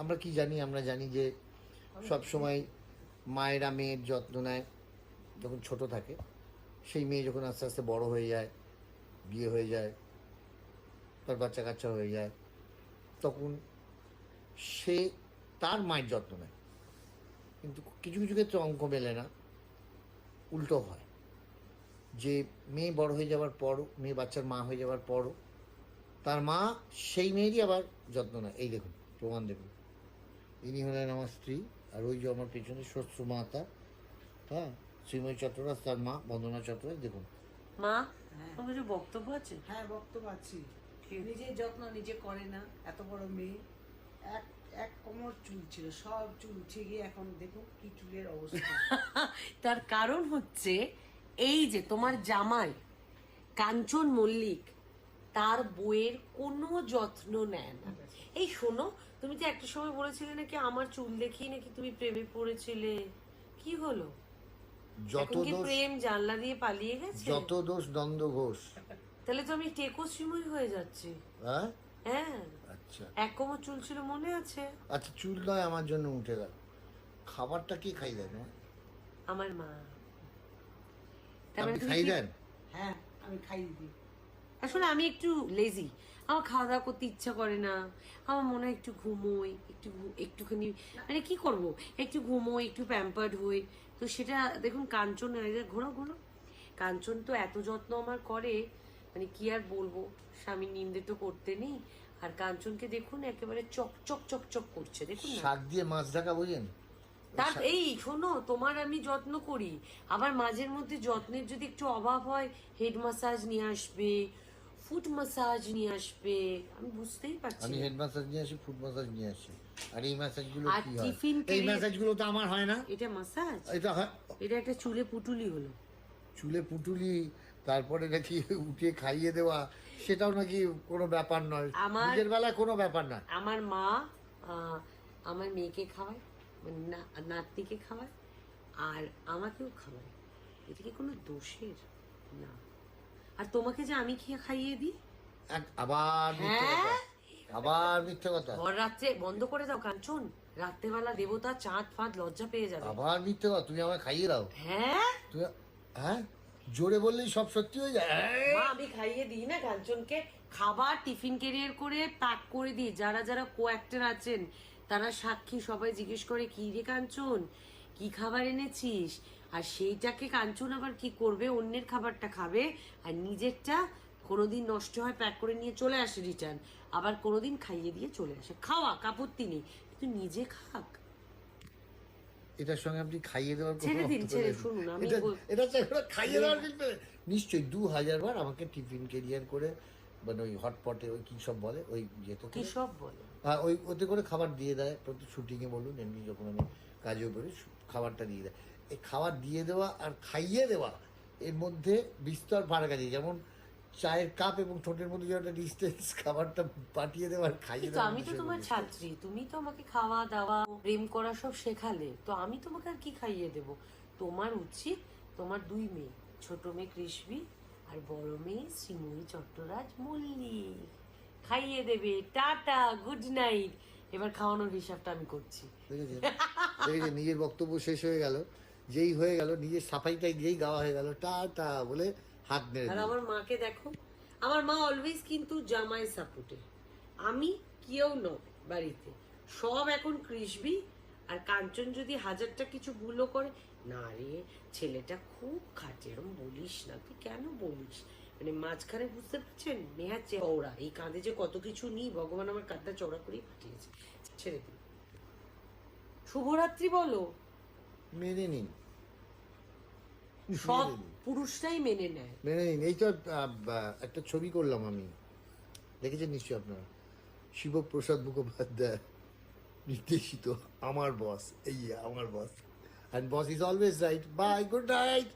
আমরা কি জানি? আমরা জানি যে সব সময় মায়েরা মেয়ের যত্ন নেয় যখন ছোট থাকে। সেই মেয়ে যখন আস্তে আস্তে বড় হয়ে যায়, বিয়ে হয়ে যায়, তার বাচ্চা কাচ্চা হয়ে যায়, তখন সে তার মায়ের যত্ন নেয়। কিন্তু কিছু কিছু ক্ষেত্রে অঙ্ক মেলে না, উল্টো হয়। যে মেয়ে বড় হয়ে যাওয়ার পরও, মেয়ে বাচ্চার মা হয়ে যাওয়ার পরও তার মা সেই মেয়েরই আবার যত্ন নেয়। এই দেখুন, প্রমাণ দেখুন। ইনি হলেন আমার স্ত্রী আর ওই যে আমার পেছনে শস্য মাতা হ্যাঁ? শ্রীময়ী চট্টরাজ তার মা বন্দনা চট্টরাজ দেখুন। মা হ্যাঁ। তোমার কিছু বক্তব্য আছে? হ্যাঁ বক্তব্য আছি? নিজের যত্ন নিজে করে না এত বড় মেয়ে। এক এক কোমর চুল ছিল সব চুল উঠে গিয়ে এখন দেখো কি চুলের অবস্থা। তার কারণ হচ্ছে এই যে তোমার জামাই কাঞ্চন মল্লিক তার বইয়ের কোনো যত্ন নেয় না। এই শোনো তুমি তো একটা সময় বলেছিলে নাকি আমার চুল দেখেই নাকি তুমি প্রেমে পড়েছিলে? কি হলো? যত দোষ প্রেম জানলা দিয়ে পালিয়ে গেছে? যত দোষ দ্বন্দ্ব ঘোষ। তাহলে তো আমি টেকো হয়ে যাচ্ছি। হ্যাঁ? হ্যাঁ। আচ্ছা। এক কোমর চুল ছিল মনে আছে? আচ্ছা চুল নয় আমার জন্য উঠে গেল খাবারটা কি খাই দেন আমার মা। আপনি মানে খাই দেন? হ্যাঁ আমি খাইয়ে দিই আসলে আমি একটু লেজি আমার খাওয়া দাওয়া করতে ইচ্ছা করে না। আমার মনে হয় একটু ঘুমোই একটু একটুখানি মানে কি করব? একটু ঘুমোই একটু প্যাম্পার্ড হই। তো সেটা দেখুন কাঞ্চন ঘোরো ঘোরো কাঞ্চন তো এত যত্ন আমার করে মানে কি আর বলব? স্বামীর নিন্দে তো করতে নেই। আর কাঞ্চনকে দেখুন একেবারে চক চক চক চক করছে। দেখুন শাক দিয়ে মাছ ঢাকা বোঝেন? তার এই শোনো তোমার আমি যত্ন করি। আবার মাঝের মধ্যে যত্নের যদি একটু অভাব হয় হেড মাসাজ নিয়ে আসবে ফুট মাসাজ নিয়ে আসবে। আমি বুঝতেই পারছি আমি হেড ম্যাসাজ নিয়ে আসি ফুড ম্যাসাজ নিয়ে আসি। আর এই ম্যাসাজগুলো আর কি হয়? টিফিন এই ম্যাসাজগুলো তো আমার হয় না। এটা মাসাজ এটা হয় এটা একটা চুলে পুটুলি হলো। চুলে পুটুলি তারপরে নাকি উঠে খাইয়ে দেওয়া সেটাও নাকি কোনো ব্যাপার নয়। আমার- নিজের বেলায় কোনো ব্যাপার না আমার মা আহ, আমার মেয়েকে খাওয়ায় মানে না- নাতনিকে খাওয়ায় আর আমাকেও খাওয়ায়। এটা কি কোনো দোষের? না। আর তোমাকে যে আমি খেয়ে খাইয়ে দিই? আবার হ্যাঁ? আবার মিথ্যে কথা। ভর রাত্রে বন্ধ করে দাও কাঞ্চন। রাত্রেবেলা দেবতা চাঁদ ফাঁদ লজ্জা পেয়ে যাবে। আবার মিথ্যে কথা। তুমি আমায় খাইয়ে দাও। হ্যাঁ? তুমি হ্যাঁ? জোরে বললেই সব সত্যি হয়ে যায়? মা আমি খাইয়ে দিই না কাঞ্চনকে। খাবার টিফিন ক্যারিয়ার করে প্যাক করে দিই। যারা যারা কো অ্যাক্টর আছেন তারা সাক্ষী সবাই জিজ্ঞেস করে কি রে কাঞ্চন? কি খাবার এনেছিস? আর সেইটাকে কাঞ্চন আবার কি করবে? অন্যের খাবারটা খাবে আর নিজেরটা কোনোদিন নষ্ট হয় প্যাক করে নিয়ে চলে আসে রিটার্ন আবার কোনোদিন খাইয়ে দিয়ে চলে আসে। খাওয়া কাপত্তি নেই কিন্তু নিজে খাক। এটার সঙ্গে আপনি খাইয়ে দেওয়ার ছেড়ে দিন, ছেড়ে, শুনুন, আমি এটা- খাইয়ে দেওয়ার নিশ্চয়ই দু হাজার বার আমাকে টিফিন ক্যারিয়ার করে মানে ওই হটপটে ওই কি সব বলে ওই যেতে কি সব বলে? হ্যাঁ ওই ওতে করে খাবার দিয়ে দেয়। প্রতি শুটিংয়ে বলুন এমনি যখন আমি কাজে করি খাবারটা দিয়ে দেয়। এই খাবার দিয়ে দেওয়া আর খাইয়ে দেওয়া এর মধ্যে বিস্তর ফারাক আছে। যেমন চায়ের কাপ এবং ঠোঁটের মধ্যে একটা ডিস্টেন্স খাবারটা পাঠিয়ে দেওয়া আর খাইয়ে দেওয়া আমি তো তোমার ছাত্রী তুমি তো আমাকে খাওয়া দাওয়া প্রেম করা সব শেখালে তো আমি তোমাকে আর কি খাইয়ে দেব? তোমার উচিত তোমার দুই মেয়ে ছোট মেয়ে কৃষ্ণী আর বড় মেয়ে শ্রীময়ী চট্টরাজ মল্লিক। খাইয়ে দেবে টাটা গুড নাইট এবার খাওয়ানোর হিসাবটা আমি করছি। নিজের বক্তব্য শেষ হয়ে গেল। যেই হয়ে গেল নিজের সাফাইটাই যেই গাওয়া হয়ে গেল টা টা বলে হাত নেড়ে আর আমার মাকে দেখো আমার মা অলওয়েজ কিন্তু জামাই সাপোর্টে আমি কেউ নয় বাড়িতে। সব এখন কৃষবি আর কাঞ্চন যদি হাজারটা কিছু ভুলও করে না রে ছেলেটা খুব খাটে এরম বলিস না তুই কেন বলিস? মানে মাঝখানে বুঝতে পারছেন? নেহা চৌড়া এই কাঁধে যে কত কিছু নিই ভগবান আমার কাঁধটা চৌড়া করেই পাঠিয়েছে। ছেড়ে দিন। শুভরাত্রি বলো। মেনে নিন। সব নিন। মেনে নেয়। মেনে নিন। এই তো একটা ছবি করলাম আমি। দেখেছেন নিশ্চয়ই আপনারা? শিবপ্রসাদ মুখোপাধ্যায় নির্দেশিত আমার বস এই আমার boss and boss is always right bye good night